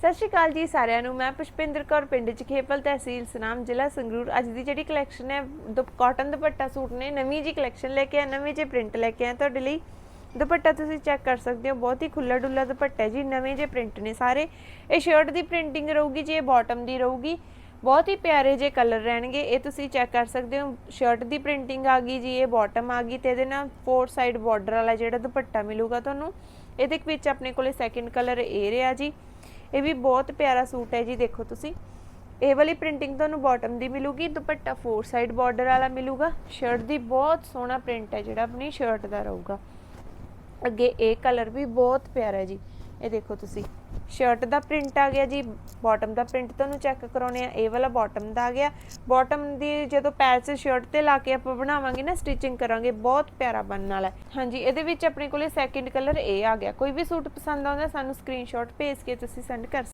ਸਤਿ ਸ਼੍ਰੀ ਅਕਾਲ ਜੀ ਸਾਰਿਆਂ ਨੂੰ। ਮੈਂ ਪੁਸ਼ਪਿੰਦਰ ਕੌਰ, ਪਿੰਡ 'ਚ ਖੇਪਲ ਤਹਿਸੀਲ ਸਨਾਮ, ਜ਼ਿਲ੍ਹਾ ਸੰਗਰੂਰ। ਅੱਜ ਦੀ ਜਿਹੜੀ ਕਲੈਕਸ਼ਨ ਹੈ ਕਾਟਨ ਦੁਪੱਟਾ ਸੂਟ ਨੇ, ਨਵੀਂ ਜੀ ਕਲੈਕਸ਼ਨ ਲੈ ਕੇ ਆ ਨਵੇਂ ਜੇ ਪ੍ਰਿੰਟ ਲੈ ਕੇ ਆ ਤੁਹਾਡੇ ਲਈ ਦੁਪੱਟਾ ਤੁਸੀਂ ਚੈੱਕ ਕਰ ਸਕਦੇ ਹੋ। ਬਹੁਤ ਹੀ ਖੁੱਲਾ ਡੁੱਲਾ ਦੁਪੱਟਾ ਜੀ, ਨਵੇਂ ਜੇ ਪ੍ਰਿੰਟ ਨੇ ਸਾਰੇ। ਇਹ ਸ਼ਰਟ ਦੀ ਪ੍ਰਿੰਟਿੰਗ ਰਹੂਗੀ ਜੀ, ਇਹ ਬਾਟਮ ਦੀ ਰਹੂਗੀ। ਬਹੁਤ ਹੀ ਪਿਆਰੇ ਜੇ ਕਲਰ ਰਹਿਣਗੇ, ਇਹ ਤੁਸੀਂ ਚੈੱਕ ਕਰ ਸਕਦੇ ਹੋ। ਸ਼ਰਟ ਦੀ ਪ੍ਰਿੰਟਿੰਗ ਆ ਗਈ ਜੀ, ਇਹ ਬਾਟਮ ਆ ਗਈ ਤੇ ਇਹਦੇ ਨਾਲ ਫੋਰ ਸਾਈਡ ਬਾਰਡਰ ਵਾਲਾ ਜਿਹੜਾ ਦੁਪੱਟਾ ਮਿਲੂਗਾ ਤੁਹਾਨੂੰ, ਇਹਦੇ ਵਿੱਚ ਆਪਣੇ ਕੋਲੇ ਸੈਕਿੰਡ ਕਲਰ ਇਹ ਰਿਹਾ ਜੀ। ਇਹ ਵੀ ਬਹੁਤ ਪਿਆਰਾ ਸੂਟ ਹੈ ਜੀ, ਦੇਖੋ ਤੁਸੀਂ। ਇਹ ਵਾਲੀ ਪ੍ਰਿੰਟਿੰਗ ਤੁਹਾਨੂੰ ਬਾਟਮ ਦੀ ਮਿਲੂਗੀ, ਦੁਪੱਟਾ ਫੋਰ ਸਾਈਡ ਬਾਰਡਰ ਵਾਲਾ ਮਿਲੂਗਾ। ਸ਼ਰਟ ਦੀ ਬਹੁਤ ਸੋਹਣਾ ਪ੍ਰਿੰਟ ਹੈ ਜਿਹੜਾ ਆਪਣੀ ਸ਼ਰਟ ਦਾ ਰਹੂਗਾ। ਅੱਗੇ ਇਹ ਕਲਰ ਵੀ ਬਹੁਤ ਪਿਆਰਾ ਜੀ। ਇਹ ਦੇਖੋ ਤੁਸੀਂ। ਸ਼ਰਟ ਦਾ ਪ੍ਰਿੰਟ ਆ ਗਿਆ ਜੀ ਬਾਟਮ ਦਾ ਪ੍ਰਿੰਟ ਤੁਹਾਨੂੰ ਚੈੱਕ ਕਰਾਉਣੇ ਆ। ਇਹ ਵਾਲਾ ਬਾਟਮ ਦਾ ਆ ਗਿਆ। ਬਾਟਮ ਦੀ ਜਦੋਂ ਪੈਚ ਸ਼ਰਟ ਤੇ ਲਾ ਕੇ ਆਪਾਂ ਬਣਾਵਾਂਗੇ ਨਾ ਸਟਿਚਿੰਗ ਕਰਾਂਗੇ। ਬਹੁਤ ਪਿਆਰਾ ਬਣਨ ਵਾਲਾ ਹੈ। ਹਾਂਜੀ, ਇਹਦੇ ਵਿੱਚ ਆਪਣੇ ਕੋਲੇ ਸੈਕਿੰਡ ਕਲਰ ਇਹ ਆ ਗਿਆ। ਕੋਈ ਵੀ ਸੂਟ ਪਸੰਦ ਆਉਂਦਾ, ਸਾਨੂੰ ਸਕਰੀਨਸ਼ਾਟ ਭੇਜ ਕੇ ਤੁਸੀਂ ਸੈਂਡ ਕਰ